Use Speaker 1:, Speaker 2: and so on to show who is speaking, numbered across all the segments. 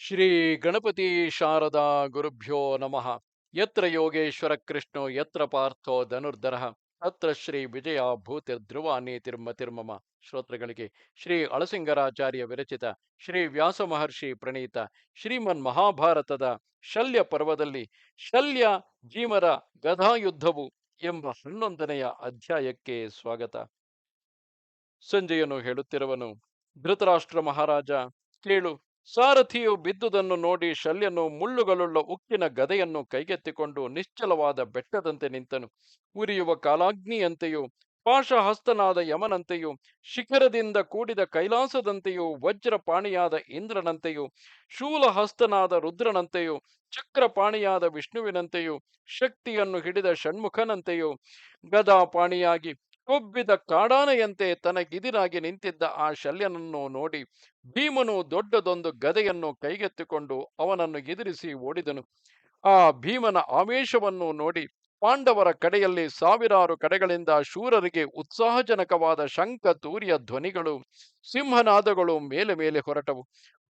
Speaker 1: ಶ್ರೀ ಗಣಪತಿ ಶಾರದಾ ಗುರುಭ್ಯೋ ನಮಃ. ಯತ್ರ ಯೋಗೇಶ್ವರ ಕೃಷ್ಣೋ, ಯತ್ರ ಪಾರ್ಥೋ ಧನುರ್ಧರ ಅತ್ರ ಶ್ರೀ ವಿಜಯ ಭೂತಿರ್ಧ್ರುವ ನೀತಿರ್ಮತಿರ್ಮಮ ಶ್ರೋತೃಗಳಿಗೆ ಶ್ರೀ ಅಳಸಿಂಗರಾಚಾರ್ಯ ವಿರಚಿತ ಶ್ರೀ ವ್ಯಾಸ ಮಹರ್ಷಿ ಪ್ರಣೀತ ಶ್ರೀಮನ್ ಮಹಾಭಾರತದ ಶಲ್ಯ ಪರ್ವದಲ್ಲಿ ಶಲ್ಯ ಜೀಮರ ಗದಾಯುದ್ಧವು ಎಂಬ ಹನ್ನೊಂದನೆಯ ಅಧ್ಯಾಯಕ್ಕೆ ಸ್ವಾಗತ. ಸಂಜಯನು ಹೇಳುತ್ತಿರುವನು, ಧೃತರಾಷ್ಟ್ರ ಮಹಾರಾಜ, ಕೇಳು. ಸಾರಥಿಯು ಬಿದ್ದುದನ್ನು ನೋಡಿ ಶಲ್ಯನು ಮುಳ್ಳುಗಳುಳ್ಳ ಉಕ್ಕಿನ ಗದೆಯನ್ನು ಕೈಗೆತ್ತಿಕೊಂಡು ನಿಶ್ಚಲವಾದ ಬೆಟ್ಟದಂತೆ ನಿಂತನು. ಉರಿಯುವ ಕಾಲಾಗ್ನಿಯಂತೆಯೂ, ಪಾಶಹಸ್ತನಾದ ಯಮನಂತೆಯೂ, ಶಿಖರದಿಂದ ಕೂಡಿದ ಕೈಲಾಸದಂತೆಯೂ, ವಜ್ರಪಾಣಿಯಾದ ಇಂದ್ರನಂತೆಯೂ, ಶೂಲಹಸ್ತನಾದ ರುದ್ರನಂತೆಯೂ, ಚಕ್ರಪಾಣಿಯಾದ ವಿಷ್ಣುವಿನಂತೆಯೂ, ಶಕ್ತಿಯನ್ನು ಹಿಡಿದ ಷಣ್ಮುಖನಂತೆಯೂ ಗದಾಪಾಣಿಯಾಗಿ ಕೊಬ್ಬಿದ ಕಾಡಾನೆಯಂತೆ ತನಗಿದಿರಾಗಿ ನಿಂತಿದ್ದ ಆ ಶಲ್ಯನನ್ನು ನೋಡಿ ಭೀಮನು ದೊಡ್ಡದೊಂದು ಗದೆಯನ್ನು ಕೈಗೆತ್ತಿಕೊಂಡು ಅವನನ್ನು ಎದುರಿಸಿ ಓಡಿದನು. ಆ ಭೀಮನ ಆವೇಶವನ್ನು ನೋಡಿ ಪಾಂಡವರ ಕಡೆಯಲ್ಲಿ ಸಾವಿರಾರು ಕಡೆಗಳಿಂದ ಶೂರರಿಗೆ ಉತ್ಸಾಹಜನಕವಾದ ಶಂಖ ತೂರಿಯ ಧ್ವನಿಗಳು, ಸಿಂಹನಾದಗಳು ಮೇಲೆ ಮೇಲೆ ಹೊರಟವು.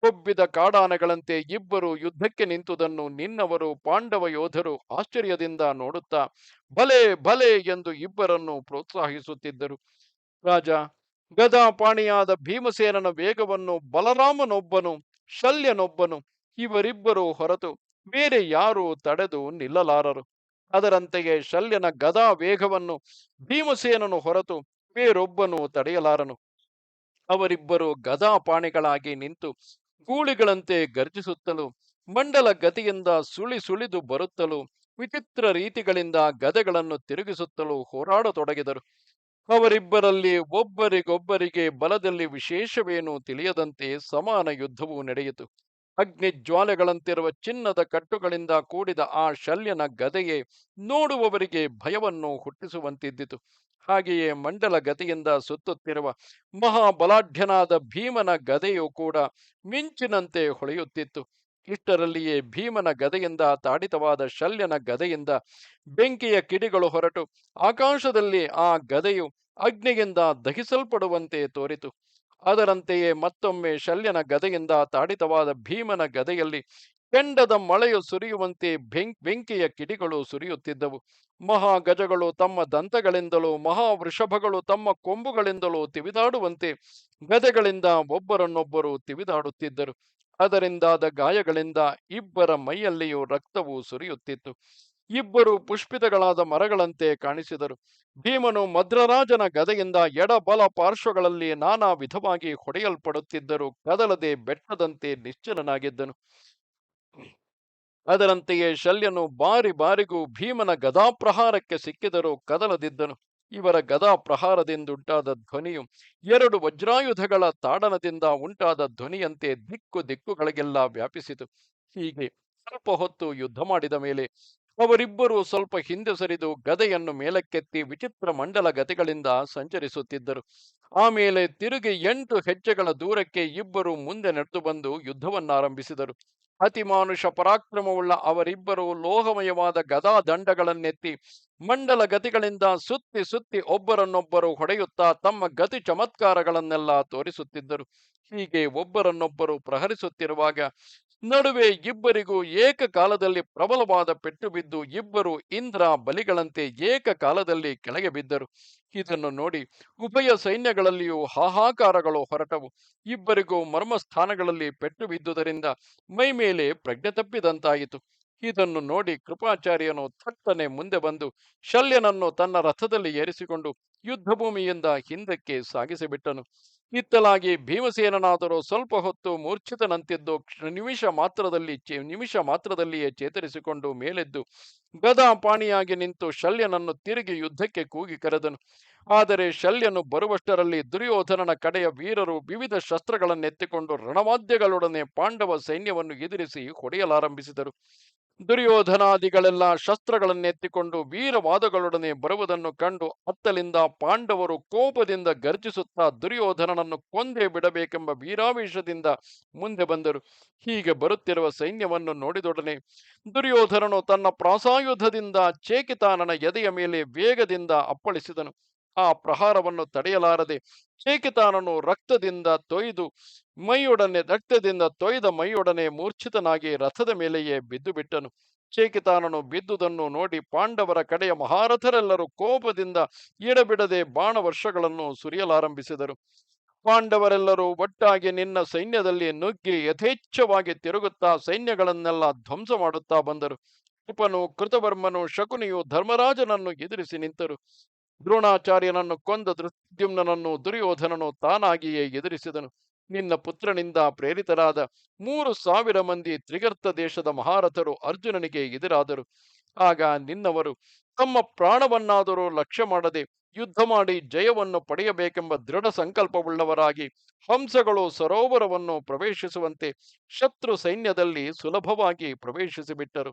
Speaker 1: ಕೊಬ್ಬಿದ ಕಾಡಾನೆಗಳಂತೆ ಇಬ್ಬರು ಯುದ್ಧಕ್ಕೆ ನಿಂತುದನ್ನು ನಿನ್ನವರು ಪಾಂಡವ ಯೋಧರು ಆಶ್ಚರ್ಯದಿಂದ ನೋಡುತ್ತಾ, ಭಲೆ ಭಲೆ ಎಂದು ಇಬ್ಬರನ್ನು ಪ್ರೋತ್ಸಾಹಿಸುತ್ತಿದ್ದರು. ರಾಜ, ಗದಾಪಾಣಿಯಾದ ಭೀಮಸೇನನ ವೇಗವನ್ನು ಬಲರಾಮನೊಬ್ಬನು, ಶಲ್ಯನೊಬ್ಬನು, ಇವರಿಬ್ಬರು ಹೊರತು ಬೇರೆ ಯಾರೂ ತಡೆದು ನಿಲ್ಲಲಾರರು. ಅದರಂತೆಯೇ ಶಲ್ಯನ ಗದಾ ವೇಗವನ್ನು ಭೀಮಸೇನನು ಹೊರತು ಬೇರೊಬ್ಬನು ತಡೆಯಲಾರನು. ಅವರಿಬ್ಬರು ಗದಾಪಾಣಿಗಳಾಗಿ ನಿಂತು ಗೂಳಿಗಳಂತೆ ಗರ್ಜಿಸುತ್ತಲೂ ಮಂಡಲ ಗತಿಯಿಂದ ಸುಳಿ ಸುಳಿದು ಬರುತ್ತಲೂ, ವಿಚಿತ್ರ ರೀತಿಗಳಿಂದ ಗದೆಗಳನ್ನು ತಿರುಗಿಸುತ್ತಲೂ ಹೋರಾಡತೊಡಗಿದರು. ಅವರಿಬ್ಬರಲ್ಲಿ ಒಬ್ಬರಿಗೊಬ್ಬರಿಗೆ ಬಲದಲ್ಲಿ ವಿಶೇಷವೇನೂ ತಿಳಿಯದಂತೆ ಸಮಾನ ಯುದ್ಧವು ನಡೆಯಿತು. ಅಗ್ನಿ ಜ್ವಾಲೆಗಳಂತಿರುವ ಚಿನ್ನದ ಕಟ್ಟುಗಳಿಂದ ಕೂಡಿದ ಆ ಶಲ್ಯನ ಗದೆಯೇ ನೋಡುವವರಿಗೆ ಭಯವನ್ನು ಹುಟ್ಟಿಸುವಂತಿದ್ದಿತು. ಹಾಗೆಯೇ ಮಂಡಲ ಗತಿಯಿಂದ ಸುತ್ತುತ್ತಿರುವ ಮಹಾಬಲಾಢ್ಯನಾದ ಭೀಮನ ಗದೆಯು ಕೂಡ ಮಿಂಚಿನಂತೆ ಹೊಳೆಯುತ್ತಿತ್ತು. ಇಷ್ಟರಲ್ಲಿಯೇ ಭೀಮನ ಗದೆಯಿಂದ ತಾಡಿತವಾದ ಶಲ್ಯನ ಗದೆಯಿಂದ ಬೆಂಕಿಯ ಕಿಡಿಗಳು ಹೊರಟು. ಆಕಾಶದಲ್ಲಿ ಆ ಗದೆಯು ಅಗ್ನಿಯಿಂದ ದಹಿಸಲ್ಪಡುವಂತೆ ತೋರಿತು. ಅದರಂತೆಯೇ ಮತ್ತೊಮ್ಮೆ ಶಲ್ಯನ ಗದೆಯಿಂದ ತಾಡಿತವಾದ ಭೀಮನ ಗದೆಯಲ್ಲಿ ಕೆಂಡದ ಮಳೆಯು ಸುರಿಯುವಂತೆ ಬೆಂಕ್, ಬೆಂಕಿಯ ಕಿಡಿಗಳು ಸುರಿಯುತ್ತಿದ್ದವು. ಮಹಾ ಗಜಗಳು ತಮ್ಮ ದಂತಗಳಿಂದಲೂ, ಮಹಾವೃಷಭಗಳು ತಮ್ಮ ಕೊಂಬುಗಳಿಂದಲೂ ತಿವಿದಾಡುವಂತೆ ಗದೆಗಳಿಂದ ಒಬ್ಬರನ್ನೊಬ್ಬರು ತಿವಿದಾಡುತ್ತಿದ್ದರು. ಅದರಿಂದಾದ ಗಾಯಗಳಿಂದ ಇಬ್ಬರ ಮೈಯಲ್ಲಿಯೂ ರಕ್ತವು ಸುರಿಯುತ್ತಿತ್ತು. ಇಬ್ಬರು ಪುಷ್ಪಿತಗಳಾದ ಮರಗಳಂತೆ ಕಾಣಿಸಿದರು. ಭೀಮನು ಮದ್ರರಾಜನ ಗದೆಯಿಂದ ಎಡಬಲ ಪಾರ್ಶ್ವಗಳಲ್ಲಿ ನಾನಾ ವಿಧವಾಗಿ ಹೊಡೆಯಲ್ಪಡುತ್ತಿದ್ದರು ಕದಲದೆ ಬೆಟ್ಟದಂತೆ ನಿಶ್ಚಲನಾಗಿದ್ದನು. ಅದರಂತೆಯೇ ಶಲ್ಯನು ಬಾರಿ ಬಾರಿಗೂ ಭೀಮನ ಗದಾಪ್ರಹಾರಕ್ಕೆ ಸಿಕ್ಕಿದರೂ ಕದಲದಿದ್ದನು. ಇವರ ಗದಾ ಪ್ರಹಾರದಿಂದುಂಟಾದ ಧ್ವನಿಯು ಎರಡು ವಜ್ರಾಯುಧಗಳ ತಾಡನದಿಂದ ಉಂಟಾದ ಧ್ವನಿಯಂತೆ ದಿಕ್ಕು ದಿಕ್ಕುಗಳಿಗೆಲ್ಲ ವ್ಯಾಪಿಸಿತು. ಹೀಗೆ ಸ್ವಲ್ಪ ಹೊತ್ತು ಯುದ್ಧ ಮಾಡಿದ ಮೇಲೆ ಅವರಿಬ್ಬರು ಸ್ವಲ್ಪ ಹಿಂದೆ ಸರಿದು ಗದೆಯನ್ನು ಮೇಲಕ್ಕೆತ್ತಿ ವಿಚಿತ್ರ ಮಂಡಲ ಗತಿಗಳಿಂದ ಸಂಚರಿಸುತ್ತಿದ್ದರು. ಆಮೇಲೆ ತಿರುಗಿ ಎಂಟು ಹೆಜ್ಜೆಗಳ ದೂರಕ್ಕೆ ಇಬ್ಬರು ಮುಂದೆ ನಡೆದು ಬಂದು ಯುದ್ಧವನ್ನಾರಂಭಿಸಿದರು. ಅತಿಮಾನುಷ ಪರಾಕ್ರಮವುಳ್ಳ ಅವರಿಬ್ಬರು ಲೋಹಮಯವಾದ ಗದಾ ದಂಡಗಳನ್ನೆತ್ತಿ ಮಂಡಲ ಗತಿಗಳಿಂದ ಸುತ್ತಿ ಸುತ್ತಿ ಒಬ್ಬರನ್ನೊಬ್ಬರು ಹೊಡೆಯುತ್ತಾ ತಮ್ಮ ಗತಿ ಚಮತ್ಕಾರಗಳನ್ನೆಲ್ಲ ತೋರಿಸುತ್ತಿದ್ದರು. ಹೀಗೆ ಒಬ್ಬರನ್ನೊಬ್ಬರು ಪ್ರಹರಿಸುತ್ತಿರುವಾಗ ನಡುವೆ ಇಬ್ಬರಿಗೂ ಏಕಕಾಲದಲ್ಲಿ ಪ್ರಬಲವಾದ ಪೆಟ್ಟು ಬಿದ್ದು ಇಬ್ಬರು ಇಂದ್ರ ಬಲಿಗಳಂತೆ ಏಕಕಾಲದಲ್ಲಿ ಕೆಳಗೆ ಬಿದ್ದರು. ಇದನ್ನು ನೋಡಿ ಉಭಯ ಸೈನ್ಯಗಳಲ್ಲಿಯೂ ಹಾಹಾಕಾರಗಳು ಹೊರಟವು. ಇಬ್ಬರಿಗೂ ಮರ್ಮಸ್ಥಾನಗಳಲ್ಲಿ ಪೆಟ್ಟು ಬಿದ್ದುದರಿಂದ ಮೈ ಮೇಲೆ ಪ್ರಜ್ಞೆ ತಪ್ಪಿದಂತಾಯಿತು. ಇದನ್ನು ನೋಡಿ ಕೃಪಾಚಾರ್ಯನು ಥಟ್ಟನೆ ಮುಂದೆ ಬಂದು ಶಲ್ಯನನ್ನು ತನ್ನ ರಥದಲ್ಲಿ ಏರಿಸಿಕೊಂಡು ಯುದ್ಧಭೂಮಿಯಿಂದ ಹಿಂದಕ್ಕೆ ಸಾಗಿಸಿಬಿಟ್ಟನು. ಇತ್ತಲಾಗಿ ಭೀಮಸೇನನಾದರೂ ಸ್ವಲ್ಪ ಹೊತ್ತು ಮೂರ್ಛಿತನಂತಿದ್ದು ನಿಮಿಷ ಮಾತ್ರದಲ್ಲಿ ನಿಮಿಷ ಮಾತ್ರದಲ್ಲಿಯೇ ಚೇತರಿಸಿಕೊಂಡು ಮೇಲೆದ್ದು ಗದಾಪಾಣಿಯಾಗಿ ನಿಂತು ಶಲ್ಯನನ್ನು ತಿರುಗಿ ಯುದ್ಧಕ್ಕೆ ಕೂಗಿ ಕರೆದನು. ಆದರೆ ಶಲ್ಯನು ಬರುವಷ್ಟರಲ್ಲಿ ದುರ್ಯೋಧನನ ಕಡೆಯ ವೀರರು ವಿವಿಧ ಶಸ್ತ್ರಗಳನ್ನೆತ್ತಿಕೊಂಡು ರಣವಾದ್ಯಗಳೊಡನೆ ಪಾಂಡವ ಸೈನ್ಯವನ್ನು ಎದುರಿಸಿ ಹೊಡೆಯಲಾರಂಭಿಸಿದರು. ದುರ್ಯೋಧನಾದಿಗಳೆಲ್ಲ ಶಸ್ತ್ರಗಳನ್ನೆತ್ತಿಕೊಂಡು ವೀರವಾದಗಳೊಡನೆ ಬರುವುದನ್ನು ಕಂಡು ಅತ್ತಲಿಂದ ಪಾಂಡವರು ಕೋಪದಿಂದ ಗರ್ಜಿಸುತ್ತಾ ದುರ್ಯೋಧನನನ್ನು ಕೊಂದೇ ಬಿಡಬೇಕೆಂಬ ವೀರಾವೇಶದಿಂದ ಮುಂದೆ ಬಂದರು. ಹೀಗೆ ಬರುತ್ತಿರುವ ಸೈನ್ಯವನ್ನು ನೋಡಿದೊಡನೆ ದುರ್ಯೋಧನನು ತನ್ನ ಪ್ರಾಸಾಯುಧದಿಂದ ಚೇಕಿತಾನನ ಎದೆಯ ಮೇಲೆ ವೇಗದಿಂದ ಅಪ್ಪಳಿಸಿದನು. ಆ ಪ್ರಹಾರವನ್ನು ತಡೆಯಲಾರದೆ ಚೇಕಿತಾನನು ರಕ್ತದಿಂದ ತೊಯ್ದು ಮೈಯೊಡನೆ, ರಕ್ತದಿಂದ ತೊಯ್ದ ಮೈಯೊಡನೆ ಮೂರ್ಛಿತನಾಗಿ ರಥದ ಮೇಲೆಯೇ ಬಿದ್ದು ಬಿಟ್ಟನು. ಚೇಕಿತಾನನು ಬಿದ್ದುದನ್ನು ನೋಡಿ ಪಾಂಡವರ ಕಡೆಯ ಮಹಾರಥರೆಲ್ಲರೂ ಕೋಪದಿಂದ ಈಡಬಿಡದೆ ಬಾಣ ವರ್ಷಗಳನ್ನು ಸುರಿಯಲಾರಂಭಿಸಿದರು. ಪಾಂಡವರೆಲ್ಲರೂ ಒಟ್ಟಾಗಿ ನಿನ್ನ ಸೈನ್ಯದಲ್ಲಿ ನುಗ್ಗಿ ಯಥೇಚ್ಛವಾಗಿ ತಿರುಗುತ್ತಾ ಸೈನ್ಯಗಳನ್ನೆಲ್ಲ ಧ್ವಂಸ ಮಾಡುತ್ತಾ ಬಂದರು. ಉಪನು ಕೃತವರ್ಮನು ಶಕುನಿಯು ಧರ್ಮರಾಜನನ್ನು ಎದುರಿಸಿ ನಿಂತರು. ದ್ರೋಣಾಚಾರ್ಯನನ್ನು ಕೊಂದ ದೃತ್ಯುಮ್ನನ್ನು ದುರ್ಯೋಧನನು ತಾನಾಗಿಯೇ ಎದುರಿಸಿದನು. ನಿನ್ನ ಪುತ್ರನಿಂದ ಪ್ರೇರಿತರಾದ ಮೂರು ಸಾವಿರ ಮಂದಿ ತ್ರಿಗರ್ತ ದೇಶದ ಮಹಾರಥರು ಅರ್ಜುನನಿಗೆ ಎದುರಾದರು. ಆಗ ನಿನ್ನವರು ತಮ್ಮ ಪ್ರಾಣವನ್ನಾದರೂ ಲಕ್ಷ್ಯ ಮಾಡದೆ ಯುದ್ಧ ಮಾಡಿ ಜಯವನ್ನು ಪಡೆಯಬೇಕೆಂಬ ದೃಢ ಸಂಕಲ್ಪವುಳ್ಳವರಾಗಿ ಹಂಸಗಳು ಸರೋವರವನ್ನು ಪ್ರವೇಶಿಸುವಂತೆ ಶತ್ರು ಸೈನ್ಯದಲ್ಲಿ ಸುಲಭವಾಗಿ ಪ್ರವೇಶಿಸಿಬಿಟ್ಟರು.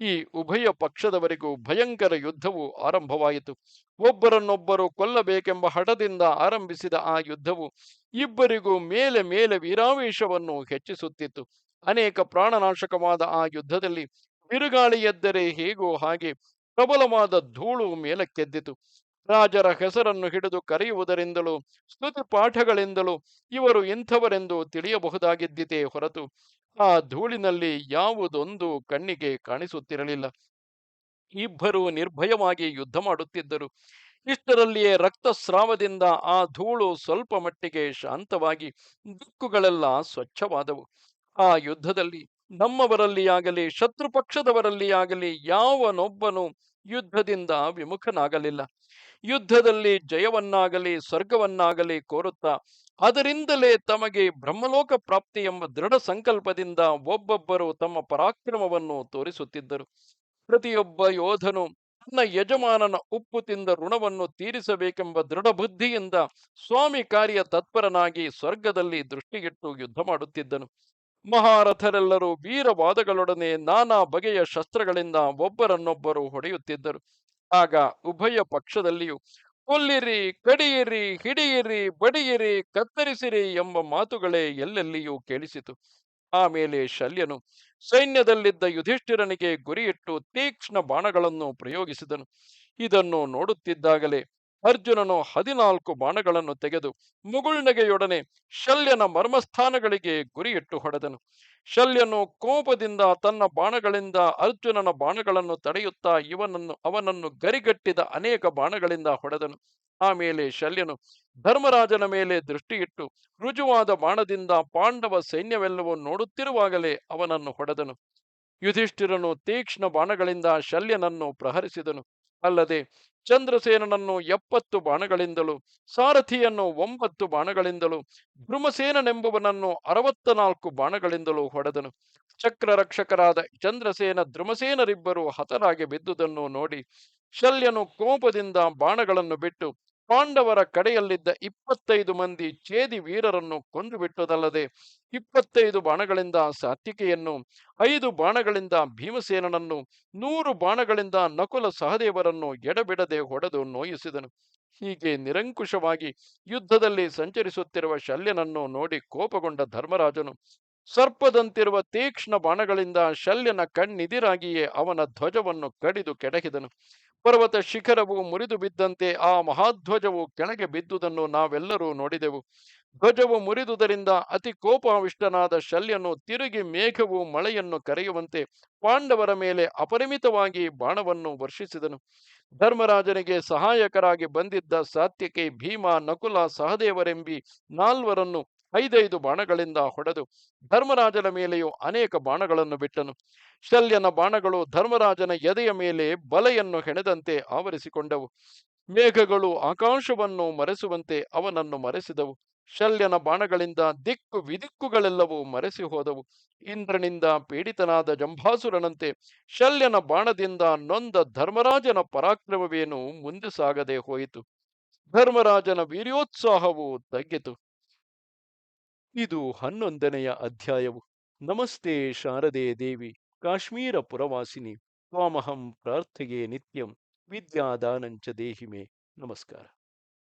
Speaker 1: ಈ ಉಭಯ ಪಕ್ಷದವರಿಗೂ ಭಯಂಕರ ಯುದ್ಧವು ಆರಂಭವಾಯಿತು. ಒಬ್ಬರನ್ನೊಬ್ಬರು ಕೊಲ್ಲಬೇಕೆಂಬ ಹಠದಿಂದ ಆರಂಭಿಸಿದ ಆ ಯುದ್ಧವು ಇಬ್ಬರಿಗೂ ಮೇಲೆ ಮೇಲೆ ವೀರಾವೇಶವನ್ನು ಹೆಚ್ಚಿಸುತ್ತಿತ್ತು. ಅನೇಕ ಪ್ರಾಣನಾಶಕವಾದ ಆ ಯುದ್ಧದಲ್ಲಿ ಬಿರುಗಾಳಿ ಎದ್ದರೆ ಹೇಗೋ ಹಾಗೆ ಪ್ರಬಲವಾದ ಧೂಳು ಮೇಲಕ್ಕೆದ್ದಿತು. ರಾಜರ ಹೆಸರನ್ನು ಹಿಡಿದು ಕರೆಯುವುದರಿಂದಲೂ, ಸ್ತುತಿ ಪಾಠಗಳಿಂದಲೂ ಇವರು ಇಂಥವರೆಂದು ತಿಳಿಯಬಹುದಾಗಿದ್ದಿತೇ ಹೊರತು ಆ ಧೂಳಿನಲ್ಲಿ ಯಾವುದೊಂದು ಕಣ್ಣಿಗೆ ಕಾಣಿಸುತ್ತಿರಲಿಲ್ಲ. ಇಬ್ಬರು ನಿರ್ಭಯವಾಗಿ ಯುದ್ಧ ಮಾಡುತ್ತಿದ್ದರು. ಇಷ್ಟರಲ್ಲಿಯೇ ರಕ್ತಸ್ರಾವದಿಂದ ಆ ಧೂಳು ಸ್ವಲ್ಪ ಮಟ್ಟಿಗೆ ಶಾಂತವಾಗಿ ದಿಕ್ಕುಗಳೆಲ್ಲ ಸ್ವಚ್ಛವಾದವು. ಆ ಯುದ್ಧದಲ್ಲಿ ನಮ್ಮವರಲ್ಲಿಯಾಗಲಿ ಶತ್ರು ಪಕ್ಷದವರಲ್ಲಿಯಾಗಲಿ ಯಾವನೊಬ್ಬನು ಯುದ್ಧದಿಂದ ವಿಮುಖನಾಗಲಿಲ್ಲ. ಯುದ್ಧದಲ್ಲಿ ಜಯವನ್ನಾಗಲಿ ಸ್ವರ್ಗವನ್ನಾಗಲಿ ಕೋರುತ್ತಾ, ಅದರಿಂದಲೇ ತಮಗೆ ಬ್ರಹ್ಮಲೋಕ ಪ್ರಾಪ್ತಿ ಎಂಬ ದೃಢ ಸಂಕಲ್ಪದಿಂದ ಒಬ್ಬೊಬ್ಬರು ತಮ್ಮ ಪರಾಕ್ರಮವನ್ನು ತೋರಿಸುತ್ತಿದ್ದರು. ಪ್ರತಿಯೊಬ್ಬ ಯೋಧನು ತನ್ನ ಯಜಮಾನನ ಉಪ್ಪು ತಿಂದ ಋಣವನ್ನು ತೀರಿಸಬೇಕೆಂಬ ದೃಢ ಬುದ್ಧಿಯಿಂದ ಸ್ವಾಮಿ ಕಾರ್ಯ ತತ್ಪರನಾಗಿ ಸ್ವರ್ಗದಲ್ಲಿ ದೃಷ್ಟಿಗಿಟ್ಟು ಯುದ್ಧ ಮಾಡುತ್ತಿದ್ದನು. ಮಹಾರಥರೆಲ್ಲರೂ ವೀರವಾದಗಳೊಡನೆ ನಾನಾ ಬಗೆಯ ಶಸ್ತ್ರಗಳಿಂದ ಒಬ್ಬರನ್ನೊಬ್ಬರು ಹೊಡೆಯುತ್ತಿದ್ದರು. ಆಗ ಉಭಯ ಪಕ್ಷದಲ್ಲಿಯೂ, ಕೊಲ್ಲಿರಿ, ಕಡಿಯಿರಿ, ಹಿಡಿಯಿರಿ, ಬಡಿಯಿರಿ, ಕತ್ತರಿಸಿರಿ ಎಂಬ ಮಾತುಗಳೇ ಎಲ್ಲೆಲ್ಲಿಯೂ ಕೇಳಿಸಿತು. ಆಮೇಲೆ ಶಲ್ಯನು ಸೈನ್ಯದಲ್ಲಿದ್ದ ಯುಧಿಷ್ಠಿರನಿಗೆ ಗುರಿಯಿಟ್ಟು ತೀಕ್ಷ್ಣ ಬಾಣಗಳನ್ನು ಪ್ರಯೋಗಿಸಿದನು. ಇದನ್ನು ನೋಡುತ್ತಿದ್ದಾಗಲೇ ಅರ್ಜುನನು ಹದಿನಾಲ್ಕು ಬಾಣಗಳನ್ನು ತೆಗೆದು ಮುಗುಳ್ನಗೆಯೊಡನೆ ಶಲ್ಯನ ಮರ್ಮಸ್ಥಾನಗಳಿಗೆ ಗುರಿಯಿಟ್ಟು ಹೊಡೆದನು. ಶಲ್ಯನು ಕೋಪದಿಂದ ತನ್ನ ಬಾಣಗಳಿಂದ ಅರ್ಜುನನ ಬಾಣಗಳನ್ನು ತಡೆಯುತ್ತಾ ಇವನನ್ನು, ಅವನನ್ನು ಗರಿಗಟ್ಟಿದ ಅನೇಕ ಬಾಣಗಳಿಂದ ಹೊಡೆದನು. ಆಮೇಲೆ ಶಲ್ಯನು ಧರ್ಮರಾಜನ ಮೇಲೆ ದೃಷ್ಟಿಯಿಟ್ಟು ರುಜುವಾದ ಬಾಣದಿಂದ ಪಾಂಡವ ಸೈನ್ಯವೆಲ್ಲವೂ ನೋಡುತ್ತಿರುವಾಗಲೇ ಅವನನ್ನು ಹೊಡೆದನು. ಯುಧಿಷ್ಠಿರನು ತೀಕ್ಷ್ಣ ಬಾಣಗಳಿಂದ ಶಲ್ಯನನ್ನು ಪ್ರಹರಿಸಿದನು. ಅಲ್ಲದೆ ಚಂದ್ರಸೇನನನ್ನು ಎಪ್ಪತ್ತು ಬಾಣಗಳಿಂದಲೂ, ಸಾರಥಿಯನ್ನು ಒಂಬತ್ತು ಬಾಣಗಳಿಂದಲೂ ಧ್ರುಮಸೇನನೆಂಬುವನನ್ನು ಅರವತ್ತ ನಾಲ್ಕು ಬಾಣಗಳಿಂದಲೂ ಹೊಡೆದನು. ಚಕ್ರ ರಕ್ಷಕರಾದ ಚಂದ್ರಸೇನ ಧ್ರುಮಸೇನರಿಬ್ಬರು ಹತರಾಗಿ ಬಿದ್ದುದನ್ನು ನೋಡಿ ಶಲ್ಯನು ಕೋಪದಿಂದ ಬಾಣಗಳನ್ನು ಬಿಟ್ಟು ಪಾಂಡವರ ಕಡೆಯಲ್ಲಿದ್ದ ಇಪ್ಪತ್ತೈದು ಮಂದಿ ಛೇದಿ ವೀರರನ್ನು ಕೊಂದು ಬಿಟ್ಟುದಲ್ಲದೆ ಇಪ್ಪತ್ತೈದು ಬಾಣಗಳಿಂದ ಸಾತ್ವಿಕೆಯನ್ನು, ಐದು ಬಾಣಗಳಿಂದ ಭೀಮಸೇನನನ್ನು, ನೂರು ಬಾಣಗಳಿಂದ ನಕುಲ ಸಹದೇವರನ್ನು ಎಡಬಿಡದೆ ಹೊಡೆದು ನೋಯಿಸಿದನು. ಹೀಗೆ ನಿರಂಕುಶವಾಗಿ ಯುದ್ಧದಲ್ಲಿ ಸಂಚರಿಸುತ್ತಿರುವ ಶಲ್ಯನನ್ನು ನೋಡಿ ಕೋಪಗೊಂಡ ಧರ್ಮರಾಜನು, ಸರ್ಪದಂತಿರುವ ತೀಕ್ಷ್ಣ ಬಾಣಗಳಿಂದ ಶಲ್ಯನ ಕಣ್ಣಿದಿರಾಗಿಯೇ ಅವನ ಧ್ವಜವನ್ನು ಕಡಿದು ಕೆಡಹಿದನು. ಪರ್ವತ ಶಿಖರವು ಮುರಿದು ಬಿದ್ದಂತೆ ಆ ಮಹಾಧ್ವಜವು ಕೆಳಗೆ ಬಿದ್ದುದನ್ನು ನಾವೆಲ್ಲರೂ ನೋಡಿದೆವು. ಧ್ವಜವು ಮುರಿದುದರಿಂದ ಅತಿ ಕೋಪಾವಿಷ್ಟನಾದ ಶಲ್ಯನು ತಿರುಗಿ ಮೇಘವು ಮಳೆಯನ್ನು ಕರೆಯುವಂತೆ ಪಾಂಡವರ ಮೇಲೆ ಅಪರಿಮಿತವಾಗಿ ಬಾಣವನ್ನು ವರ್ಷಿಸಿದನು. ಧರ್ಮರಾಜನಿಗೆ ಸಹಾಯಕರಾಗಿ ಬಂದಿದ್ದ ಸಾತ್ಯಕೆ ಭೀಮ ನಕುಲ ಸಹದೇವರೆಂಬಿ ನಾಲ್ವರನ್ನು ಐದೈದು ಬಾಣಗಳಿಂದ ಹೊಡೆದು ಧರ್ಮರಾಜನ ಮೇಲೆಯೂ ಅನೇಕ ಬಾಣಗಳನ್ನು ಬಿಟ್ಟನು. ಶಲ್ಯನ ಬಾಣಗಳು ಧರ್ಮರಾಜನ ಎದೆಯ ಮೇಲೆ ಬಲೆಯನ್ನು ಹೆಣೆದಂತೆ ಆವರಿಸಿಕೊಂಡವು. ಮೇಘಗಳು ಆಕಾಶವನ್ನು ಮರೆಸುವಂತೆ ಅವನನ್ನು ಮರೆಸಿದವು. ಶಲ್ಯನ ಬಾಣಗಳಿಂದ ದಿಕ್ಕು ವಿದಿಕ್ಕುಗಳೆಲ್ಲವೂ ಮರೆಸಿ ಹೋದವು. ಇಂದ್ರನಿಂದ ಪೀಡಿತನಾದ ಜಂಭಾಸುರನಂತೆ ಶಲ್ಯನ ಬಾಣದಿಂದ ನೊಂದ ಧರ್ಮರಾಜನ ಪರಾಕ್ರಮವೇನು ಮುಂದೆ ಸಾಗದೆ ಹೋಯಿತು. ಧರ್ಮರಾಜನ ವೀರ್ಯೋತ್ಸಾಹವು ತಗ್ಗಿತು. ಇದು ಹನ್ನೊಂದನೆಯ ಅಧ್ಯಾಯವು. ನಮಸ್ತೆ ಶಾರದೆ ದೇವಿ ಕಾಶ್ಮೀರ ಪುರವಾಸಿನಿ ತ್ವಾಮಹಂ ಪ್ರಾರ್ಥೆಗೆ ನಿತ್ಯಂ ವಿದ್ಯಾದಾನಂಚ ದೇಹಿಮೆ. ನಮಸ್ಕಾರ.